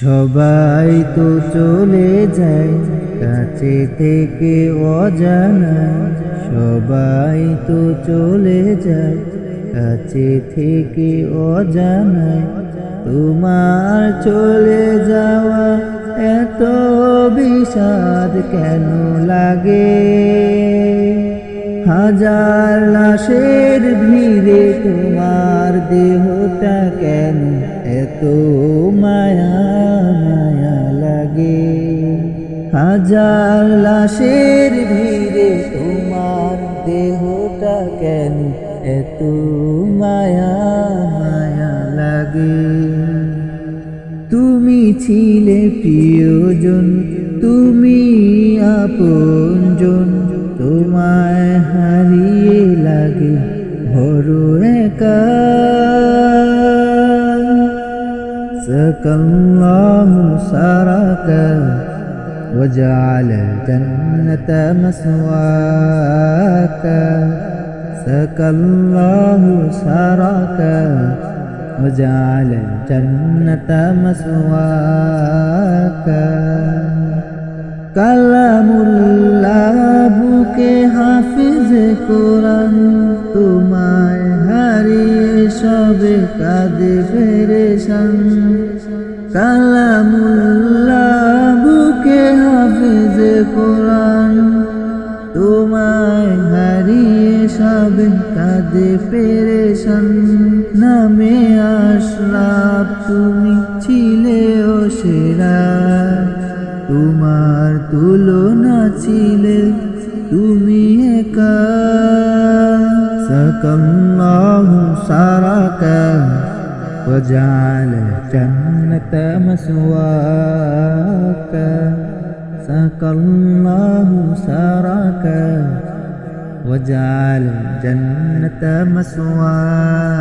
সবাই তো চলে যায়, কাছে থেকে অজানা। সবাই তো চলে যায়, কাছে থেকে অজানা। তোমার চলে যাওয়া এত বিষাদ কেন লাগে? হাজার লাশের ভিড়ে তোমার দেহটা কেন এত হাজার লাশের ভিড়ে তোমার দেহটা কেন এত মায়া মায়া লাগে তুমি ছিলে প্রিয়জন তুমি আপনজন তোমায় হারিয়ে লাগে বড় একা سكالله سرك وجعل الجنة مسواك سكى الله سرك وجعل الجنة مسواك কালামুল্লাহ বুকে হাফিজ কোরআন তোমায় হারিয়ে সবে কাঁদে ফেরেশান কালামুল্লাহ সবে কাঁদে ফেরেশান নামে আসলাম তুমি ছিলে ও সেরা তোমার তুলনা ছিলে তুমি একা সাকাল্লাহু সারাকা وجعل الجنة مسواك سقى الله سراك وجعل الجنة مسواك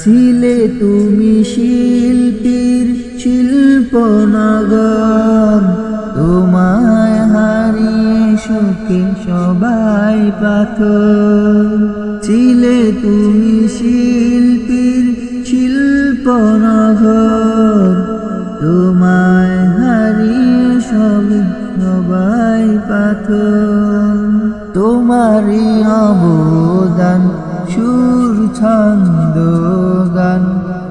ছিলে তুমি শিল্পীর শিল্প নগর তোমায় হারিয়ে সুখে সবাই পাথর ছিলে তুমি শিল্পীর শিল্প তোমারই অবদান সুর ছন্দ গান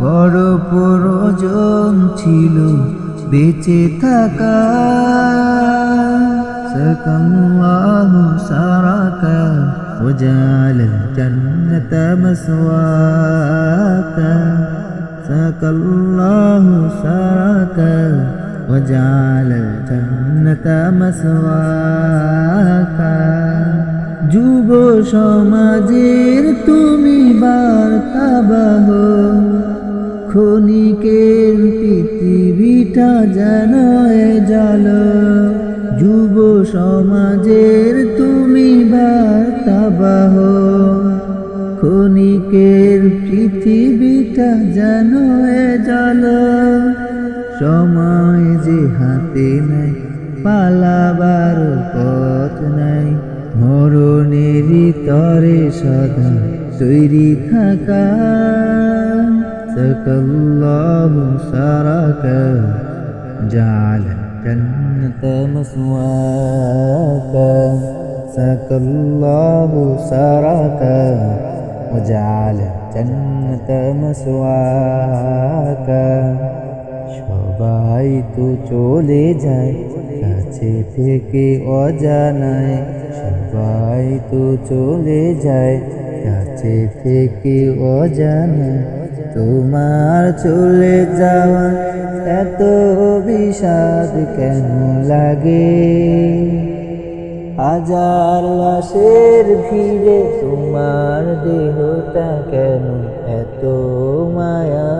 বড় প্রয়োজন ছিল বেঁচে থাকা سكالله سراك وجعل الجنة مسواك سكى الله سراك وجعل الجنة مسواك যুব সমাজের তুমি বার্তাবাহ ক্ষণিকের পৃথিবীটা যেন জাল। যুব সমাজের তুমি বার্তাবাহ ক্ষণিকের পৃথিবীটা যেন জাল। সময় যে হাতে নাই, পালাবার পথ নাই। মরণেরই তরে সদা তৈরি থাকা سكالله سرك جعل الجنة مسواك سكى الله سرك وجعل الجنة مسواك সবাই তো চলে যায় কাছে থেকে অজানায় সবাই তো চলে যায়। কাছে থেকে অজানায় তোমার চলে যাওয়া এত বিষাদ কেন লাগে? হাজার লাশের ভিড়ে তোমার দেহটা কেন এত মায়া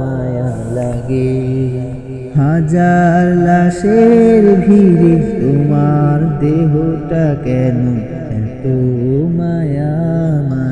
মায়া লাগে? হাজার লাশের ভিড়ে তোমার দেহটা কেন এত মায়া মায়া?